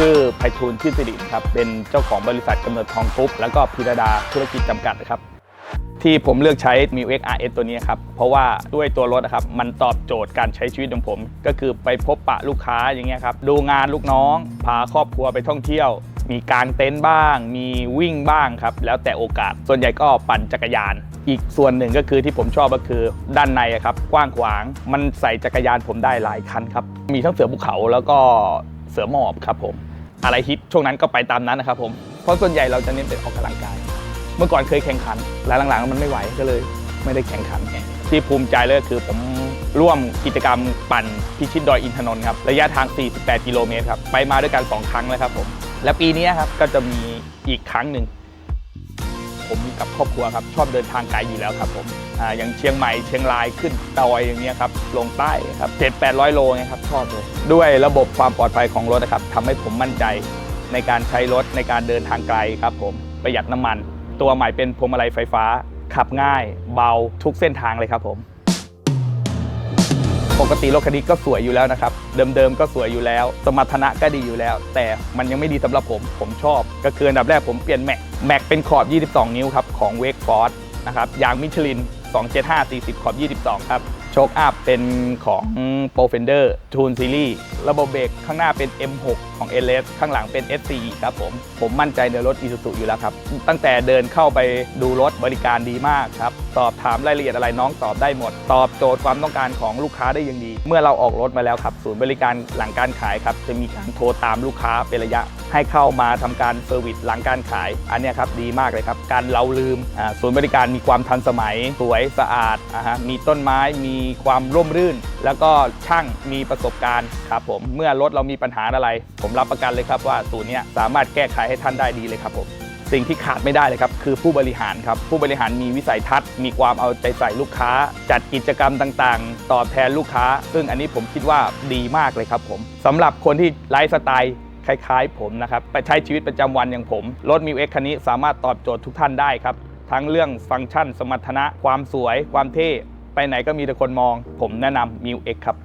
ชื่อไพฑูรย์ชื่อสิริครับ เป็นเจ้าของบริษัทกำเนิดทองกรุ๊ปแล้วก็พิรดาธุรกิจจำกัดนะครับที่ผมเลือกใช้ m i x RS ตัวนี้ครับ เพราะว่าด้วยตัวรถนะครับ มันตอบโจทย์การใช้ชีวิตของผม ก็คือไปพบปะลูกค้าอย่างเงี้ยครับ ดูงานลูกน้อง พาครอบครัวไปท่องเที่ยว มีกางเต็นท์บ้าง มีวิ่งบ้างครับ แล้วแต่โอกาส ส่วนใหญ่ก็ปั่นจักรยาน อีกส่วนหนึ่งก็คือที่ผมชอบก็คือด้านในครับ กว้างขวาง มันใส่จักรยานผมได้หลายคันครับ มีทั้งเสือภูเขาแล้วก็เสือหมอบครับผม อะไรฮิตช่วงนั้นก็ไปตามนั้นนะครับผมเพราะส่วนใหญ่เราจะเน้นเป็นออกกำลังกาย เมื่อก่อนเคยแข่งขันแล้วหลังๆ มันไม่ไหวก็เลยไม่ได้แข่งขัน ที่ภูมิใจเลยคือผมร่วมกิจกรรมปั่นพิชิตดอยอินทนนท์ครับระยะทาง 48 กิโลเมตรครับไปมาด้วยกัน 2 ครั้งแล้วครับผมและปีนี้ครับก็จะมีอีกครั้งหนึ่งผมกับครอบครัวครับชอบเดินทางไกลอยู่แล้วครับผม อย่างเชียงใหม่เชียงรายขึ้นดอยอย่างเงี้ยครับลงใต้ครับเจ็ดแปดร้อยโลไงครับชอบเลยด้วยระบบความปลอดภัยของรถนะครับทำให้ผมมั่นใจในการใช้รถในการเดินทางไกลครับผมประหยัดน้ำมัน ตัวใหม่เป็นพวงมาลัยไฟฟ้า ขับง่าย เบาทุกเส้นทางเลยครับผมปกติรถคันนี้ก็สวยอยู่แล้วนะครับ เดิมๆก็สวยอยู่แล้ว สมรรถนะก็ดีอยู่แล้ว แต่มันยังไม่ดีสำหรับผม ผมชอบ ก็คืออันดับแรกผมเปลี่ยนแม็กแม็กเป็นขอบ 22 นิ้วครับ ของ Wake Force นะครับ ยางมิชลิน 275 40 ขอบ 22 ครับ โชคอัพเป็นของ Pro Fender Tune Series ระบบเบรกข้างหน้าเป็น M6 ของ LS ข้างหลังเป็น SC ครับผม ผมมั่นใจในรถ Isuzu อยู่แล้วครับ ตั้งแต่เดินเข้าไปดูรถบริการดีมากครับสอบถามรายละเอียดอะไรน้องตอบได้หมด ตอบโจทย์ความต้องการของลูกค้าได้อย่างดี เมื่อเราออกรถมาแล้วครับ ศูนย์บริการหลังการขายครับ จะมีการโทรตามลูกค้าเป็นระยะ ให้เข้ามาทำการเซอร์วิสหลังการขาย อันนี้ครับดีมากเลยครับ การเราลืมศูนย์บริการมีความทันสมัย สวยสะอาดอ่าฮะมีต้นไม้มีีความร่มรื่น แล้วก็ช่างมีประสบการณ์ครับผมเมื่อรถเรามีปัญหาอะไร ผมรับประกันเลยครับว่าศูนย์นี้สามารถแก้ไขให้ท่านได้ดีเลยครับผมสิ่งที่ขาดไม่ได้เลยครับคือผู้บริหารครับผู้บริหารมีวิสัยทัศน์ มีความเอาใจใส่ลูกค้า จัดกิจกรรมต่างๆ ตอบแทนลูกค้า ซึ่งอันนี้ผมคิดว่าดีมากเลยครับผมสำหรับคนที่ไลฟ์สไตล์คล้ายๆ ผมนะครับไปใช้ชีวิตประจำวันอย่างผมรถมิวเอ็กคันนี้สามารถตอบโจทย์ทุกท่านได้ครับ ทั้งเรื่องฟังก์ชัน สมรรถนะ ความสวย ความเท่ ไปไหนก็มีแต่คนมอง ผมแนะนำมิวเอ็กครับ